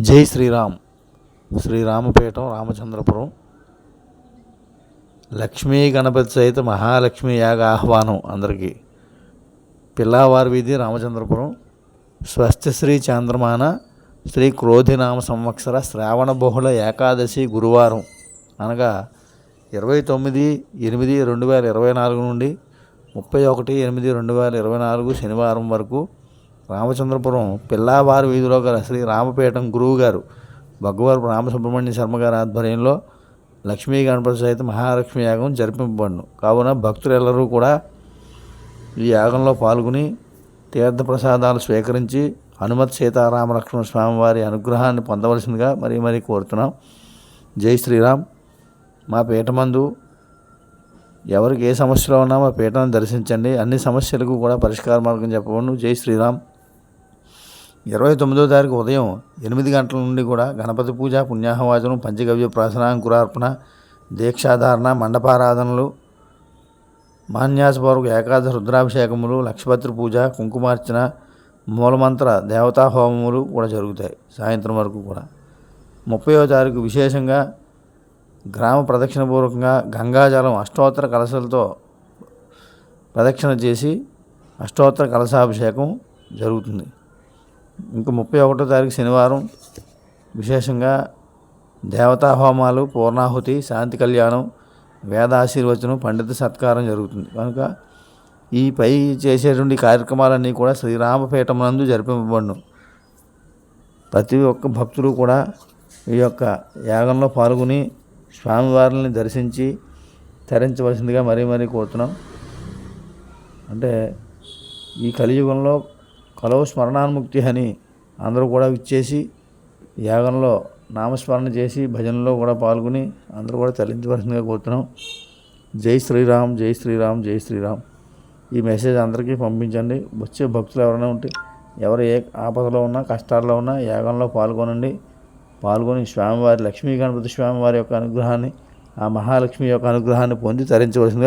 జై శ్రీరామ్. శ్రీరామపేటం రామచంద్రపురం. లక్ష్మీ గణపతి సహిత మహాలక్ష్మి యాగ ఆహ్వానం అందరికీ. పిల్లావారి వీధి రామచంద్రపురం. స్వస్తిశ్రీ చాంద్రమాన శ్రీ క్రోధినామ సంవత్సర శ్రావణ బహుళ ఏకాదశి గురువారం. అనగా ఇరవై తొమ్మిది ఎనిమిది రెండు వేల ఇరవై నాలుగు నుండి ముప్పై ఒకటి ఎనిమిది రెండు వేల ఇరవై నాలుగు శనివారం వరకు రామచంద్రపురం పిల్లావారి వీధిలో గల శ్రీ రామపీఠం గురువు గారు రామసుబ్రహ్మణ్య శర్మ గారి ఆధ్వర్యంలో లక్ష్మీ గణపతి సహిత మహాలక్ష్మి యాగం జరిపింపబడును. కావున భక్తులెల్లరూ కూడా ఈ యాగంలో పాల్గొని తీర్థప్రసాదాలు స్వీకరించి హనుమత్ సీతారామ లక్ష్మణ స్వామివారి అనుగ్రహాన్ని పొందవలసిందిగా మరీ మరీ కోరుతున్నాం. జై శ్రీరామ్. మా పీఠమందు ఎవరికి ఏ సమస్యలో ఉన్నా మా పీఠాన్ని దర్శించండి. అన్ని సమస్యలకు కూడా పరిష్కార మార్గం చెప్పవను జై శ్రీరామ్. ఇరవై తొమ్మిదో తారీఖు ఉదయం ఎనిమిది గంటల నుండి కూడా గణపతి పూజ పుణ్యాహవాచనం పంచగవ్య ప్రాసనాంకురార్పణ దీక్షాధారణ మండపారాధనలు మాన్యాసపూర్వక ఏకాదశ రుద్రాభిషేకములు లక్షపత్రి పూజ కుంకుమార్చన మూలమంత్ర దేవతా హోమములు కూడా జరుగుతాయి సాయంత్రం వరకు కూడా. ముప్పయో తారీఖు విశేషంగా గ్రామ ప్రదక్షిణపూర్వకంగా గంగాజలం అష్టోత్తర కలశలతో ప్రదక్షిణ చేసి అష్టోత్తర కలశాభిషేకం జరుగుతుంది. ఇంకా ముప్పై ఒకటో తారీఖు శనివారం విశేషంగా దేవతా హోమాలు పూర్ణాహుతి శాంతి కళ్యాణం వేద ఆశీర్వచనం పండిత సత్కారం జరుగుతుంది. కనుక ఈ పై చేసేటువంటి కార్యక్రమాలన్నీ కూడా శ్రీరామపీఠం నందు జరిపింపబడును ప్రతి ఒక్క భక్తులు కూడా ఈ యొక్క యాగంలో పాల్గొని స్వామివారిని దర్శించి తరించవలసిందిగా మరీ మరీ కోరుతున్నాం. అంటే ఈ కలియుగంలో కలవు స్మరణాన్ముక్తి అని అందరూ కూడా ఇచ్చేసి యాగంలో నామస్మరణ చేసి భజనలో కూడా పాల్గొని అందరూ కూడా తరించవలసిందిగా కోరుతున్నాం. జై శ్రీరామ్ జై శ్రీరామ్ జై శ్రీరామ్. ఈ మెసేజ్ అందరికీ పంపించండి. వచ్చే భక్తులు ఎవరైనా ఉంటే ఎవరు ఏ ఆపదలో ఉన్నా కష్టాల్లో ఉన్నా యాగంలో పాల్గొనండి. పాల్గొని స్వామివారి లక్ష్మీ గణపతి స్వామివారి యొక్క అనుగ్రహాన్ని ఆ మహాలక్ష్మి యొక్క అనుగ్రహాన్ని పొంది తరించవలసిందిగా